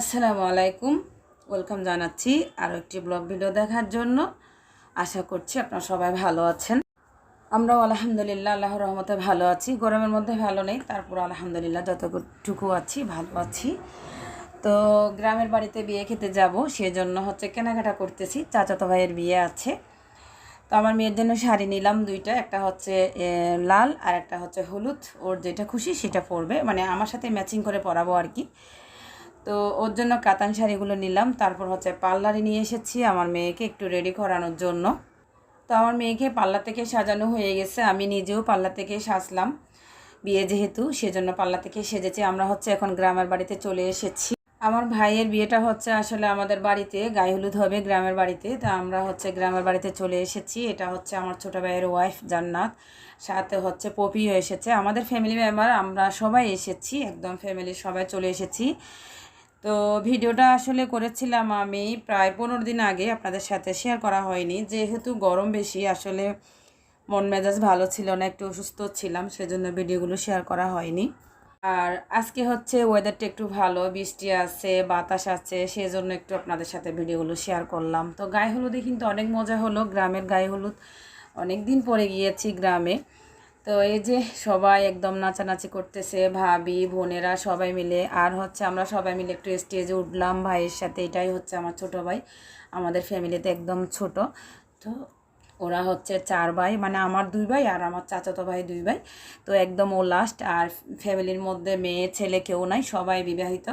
আসসালামু আলাইকুম। ওয়েলকাম জানাচ্ছি আরও একটি ব্লগ ভিডিও দেখার জন্য। আশা করছি আপনারা সবাই ভালো আছেন। আমরাও আলহামদুলিল্লাহ, আল্লাহর রহমতে ভালো আছি। গরমের মধ্যে ভালো নেই তারপর আলহামদুলিল্লাহ যতটুকু আছি, ভালো আছি। তো গ্রামের বাড়িতে বিয়ে খেতে যাব, সেজন্য হচ্ছে কেনাকাটা করতেছি। চাচাতো ভাইয়ের বিয়ে আছে। তো আমার মেয়ের জন্য শাড়ি নিলাম দুইটা, একটা হচ্ছে লাল আর একটা হচ্ছে হলুদ। ওর যেটা খুশি সেটা পরবে। মানে আমার সাথে ম্যাচিং করে পরাবো আর কি। তো ওর জন্য কাতান শাড়িগুলো নিলাম। তারপর হচ্ছে পার্লারে নিয়ে এসেছি আমার মেয়েকে একটু রেডি করানোর জন্য। তো আমার মেয়েকে পার্লার থেকে সাজানো হয়ে গেছে। আমি নিজেও পাল্লা থেকে সাজলাম বিয়ে যেহেতু, সেজন্য পাল্লা থেকে সেজেছি। আমরা হচ্ছে এখন গ্রামের বাড়িতে চলে এসেছি। আমার ভাইয়ের বিয়েটা হচ্ছে আসলে আমাদের বাড়িতে, গায়ে হলুদ হবে গ্রামের বাড়িতে। তা আমরা হচ্ছে গ্রামের বাড়িতে চলে এসেছি। এটা হচ্ছে আমার ছোটো ভাইয়ের ওয়াইফ জান্নাত। সাথে হচ্ছে পপিও এসেছে। আমাদের ফ্যামিলি মেম্বার আমরা সবাই এসেছি, একদম ফ্যামিলির সবাই চলে এসেছি। তো ভিডিওটা আসলে করেছিলাম আমি প্রায় পনেরো দিন আগে, আপনাদের সাথে শেয়ার করা হয়নি। যেহেতু গরম বেশি, আসলে মন মেজাজ ভালো ছিল না, একটু অসুস্থ ছিলাম, সেজন্য ভিডিওগুলো শেয়ার করা হয়নি। আর আজকে হচ্ছে ওয়েদারটা একটু ভালো, বৃষ্টি আছে, বাতাস আছে, সেজন্য একটু আপনাদের সাথে ভিডিওগুলো শেয়ার করলাম। তো গায়ে হলুদে কিন্তু অনেক মজা হলো, গ্রামের গায়ে হলুদ অনেক দিন পরে গিয়েছি গ্রামে। তো এই যে সবাই একদম নাচানাচি করতেছে, ভাবি, বোনেরা সবাই মিলে। আর হচ্ছে আমরা সবাই মিলে একটু স্টেজে উঠলাম, ভাইয়ের সাথে, এটাই হচ্ছে আমার ছোট ভাই। আমাদের ফ্যামিলিতে একদম ছোট। তো ওরা হচ্ছে চার ভাই মানে আমার দুই ভাই আর আমার চাচাতো ভাই দুই ভাই। তো একদম ও লাস্ট আর ফ্যামিলির মধ্যে মেয়ে, ছেলে কেউ নাই, সবাই বিবাহিত।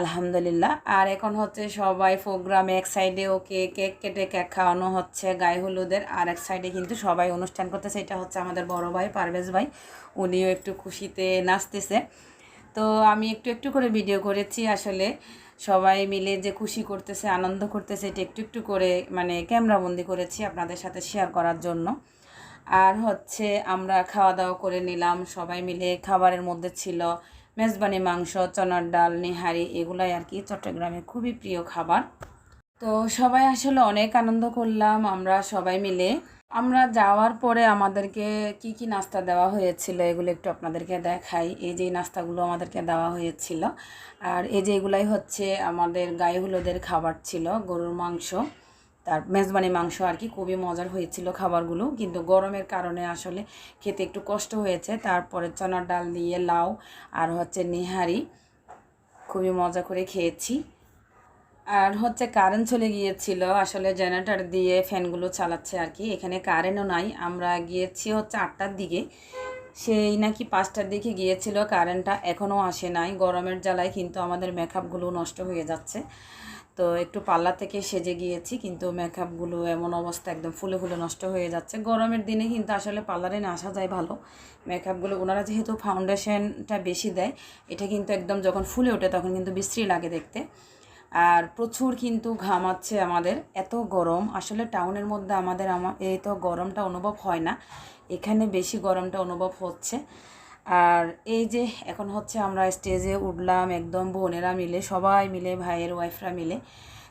আলহামদুলিল্লাহ। আর এখন হচ্ছে সবাই প্রোগ্রামে এক সাইডে ওকে কেক কেটে কেক খাওয়ানো হচ্ছে গায়ে হলুদের। আর এক সাইডে কিন্তু সবাই অনুষ্ঠান করতেছে। এটা হচ্ছে আমাদের বড় ভাই পারভেজ ভাই। উনিও একটু খুশিতে নাচতেছে। তো আমি একটু একটু করে ভিডিও করেছি। আসলে সবাই মিলে যে খুশি করতেছে, আনন্দ করতেছে, এটা একটু একটু করে মানে ক্যামেরাবন্দি করেছি আপনাদের সাথে শেয়ার করার জন্য। আর হচ্ছে আমরা খাওয়া দাওয়া করে নিলাম। সবাই মিলে খাবারের মধ্যে ছিল মেজবানি, মাংস, চনার ডাল, নিহারি এগুলাই আর কি চট্টগ্রামে খুবই প্রিয় খাবার। তো সবাই আসলে অনেক আনন্দ করলাম, আমরা সবাই মিলে। আমরা যাওয়ার পরে আমাদেরকে কি কি নাস্তা দেওয়া হয়েছিল এগুলো একটু আপনাদেরকে দেখাই। এই যে নাস্তাগুলো আমাদেরকে দেওয়া হয়েছিল। আর এই যে এগুলাই হচ্ছে আমাদের গায়ে হলুদের খাবার ছিল, গরুর মাংস। তার মেজবানি মাংস আর কি, খুবই মজার হয়েছিল খাবারগুলো। কিন্তু গরমের কারণে আসলে খেতে একটু কষ্ট হয়েছে। তারপরে চনার ডাল দিয়ে লাউ আর হচ্ছে নিহারি, খুবই মজা করে খেয়েছি। আর হচ্ছে কারেন্ট চলে গিয়েছিল, আসলে জেনারেটর দিয়ে ফ্যানগুলো চালাচ্ছে আর কি। এখানে কারেন্টও নাই। আমরা গিয়েছি হচ্ছে আটটার দিকে। সেই নাকি পাঁচটার দিকে গিয়েছিল কারেন্টটা এখনও আসে নাই। গরমের জ্বালায় কিন্তু আমাদের মেকআপগুলো নষ্ট হয়ে যাচ্ছে। তো একটু পাল্লা থেকে সেজে গিয়েছি, কিন্তু মেকআপগুলো এমন অবস্থা একদম ফুলে ফুলে নষ্ট হয়ে যাচ্ছে। গরমের দিনে কিন্তু আসলে পার্লারে না আসা যায় ভালো। মেকআপগুলো ওনারা যেহেতু ফাউন্ডেশনটা বেশি দেয়, এটা কিন্তু একদম যখন ফুলে ওঠে তখন কিন্তু বিশ্রী লাগে দেখতে। আর প্রচুর কিন্তু ঘামাচ্ছে আমাদের, এত গরম। আসলে টাউনের মধ্যে আমাদের আমার এই তো গরমটা অনুভব হয় না, এখানে বেশি গরমটা অনুভব হচ্ছে। আর এই যে এখন হচ্ছে আমরা স্টেজে উঠলাম, একদম বোনেরা মিলে, সবাই মিলে, ভাইয়ের ওয়াইফরা মিলে।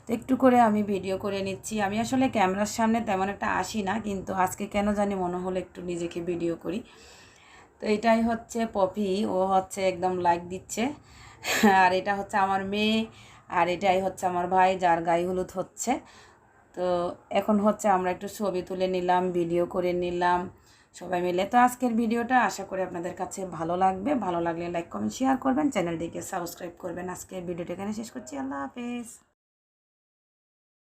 তো একটু করে আমি ভিডিও করে নিচ্ছি। আমি আসলে ক্যামেরার সামনে তেমন একটা আসি না, কিন্তু আজকে কেন জানি মনে হলো একটু নিজেকে ভিডিও করি। তো এটাই হচ্ছে পপি, ও হচ্ছে একদম লাইক দিচ্ছে। আর এটা হচ্ছে আমার মেয়ে, আর এটাই হচ্ছে আমার ভাই, যার গায়ে হলুদ হচ্ছে। তো এখন হচ্ছে আমরা একটু ছবি তুলে নিলাম, ভিডিও করে নিলাম। সবাই মিলে। তো আজকের ভিডিওটা আশা করি আপনাদের কাছে ভালো লাগবে। ভালো লাগলে লাইক, কমেন্ট শেয়ার করবেন। চ্যানেলটিকে সাবস্ক্রাইব করবেন। আজকের ভিডিওটা এখানে শেষ করছি। আল্লাহ হাফেজ।